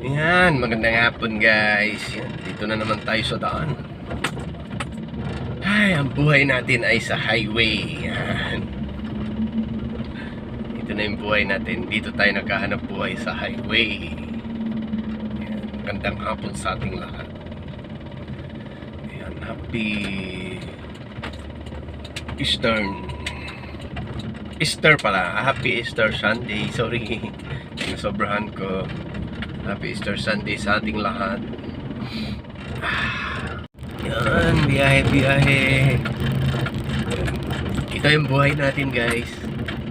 Yan, magandang hapon guys. Yan, dito na naman tayo sa daan. Ay, ang buhay natin ay sa highway. Yan. Ito na yung buhay natin. Dito tayo nagkahanap buhay sa highway. Yan, magandang hapon sa ating lahat. Yan, happy Eastern. Easter pala. Happy Easter Sunday. Sorry. Nasobrahan ko. Happy Easter Sunday sa ating lahat. Ah, Yan, biyahe, biyahe. Ito yung buhay natin guys.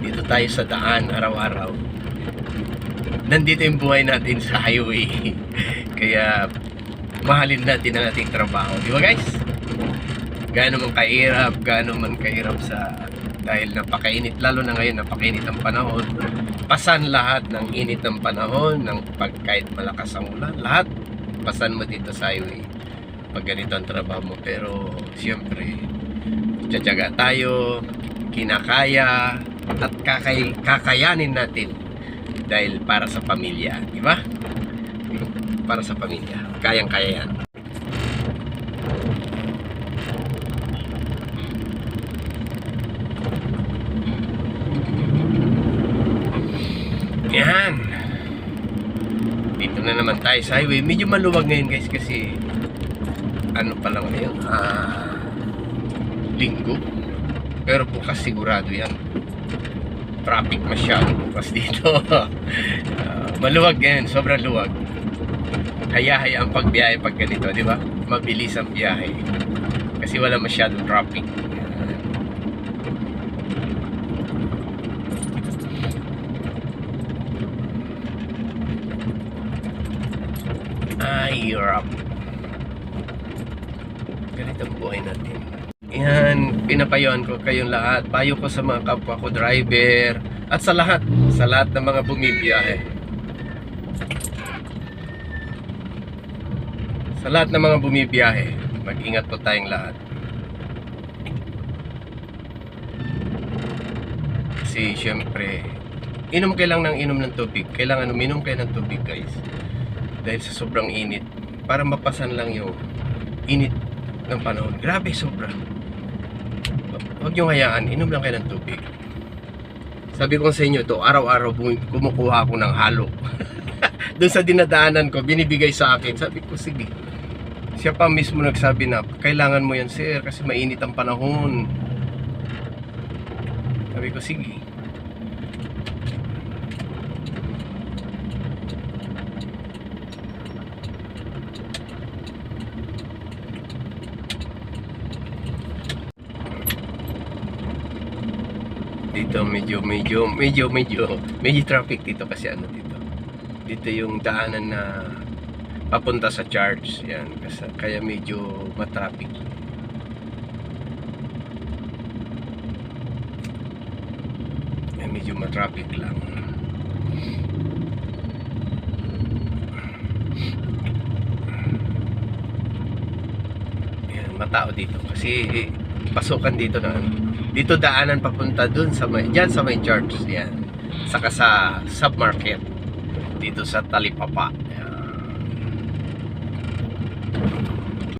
Dito tayo sa daan araw-araw. Nandito yung buhay natin sa highway. Kaya mahalin natin ang ating trabaho. Di ba guys? Gaano man kahirap, gaano man kahirap sa dahil napakainit lalo na ngayon napakainit ang panahon. Pasan lahat ng init ng panahon ng pag kahit malakas ang ulan lahat. Pasan mo dito sa highway pag ganito ang trabaho mo. Pero siyempre tiyatyaga tayo kinakaya at kakay, kakayanin natin dahil para sa pamilya di ba? Para sa pamilya. Kayang kaya yan Yan. Dito na naman tayo sa highway. Medyo maluwag ngayon guys kasi ano pa lang ngayon, ah, linggo. Pero bukas sigurado yan. Traffic masyado bukas dito. Ah, maluwag ngayon, sobrang luwag. Haya-haya ang pagbiyahe pag ganito, di ba? Mabilis ang biyahe. Kasi wala masyadong traffic. Hirap. Ganito ang buhay natin. Yan, pinapayuhan ko kayong lahat. Payo ko sa mga kapwa ko driver at sa lahat, sa lahat ng mga bumibiyahe. Sa lahat ng mga bumibiyahe, mag-ingat po tayong lahat. Kasi syempre, inom kayo lang ng inom ng tubig. Kailangan uminom kayo ng tubig guys dahil sa sobrang init para mapasan lang yung init ng panahon. Grabe sobra. Huwag nyo hayaan inom lang kayo ng tubig. Sabi ko sa inyo to araw-araw kumukuha ako ng halo. Doon sa dinadaanan ko binibigay sa akin. Sabi ko sige. Siya pa mismo nagsabi na kailangan mo yan sir kasi mainit ang panahon. Sabi ko sige dito medyo medyo medyo medyo medyo traffic dito kasi ano dito. Dito yung daanan na papunta sa charge yan. Kasi kaya medyo matraffic. Yan, medyo matraffic lang. Yan matao dito. Kasi pasukan dito na dito daanan papunta dun sa may diyan sa may church yan. Saka sa submarket dito sa Talipapa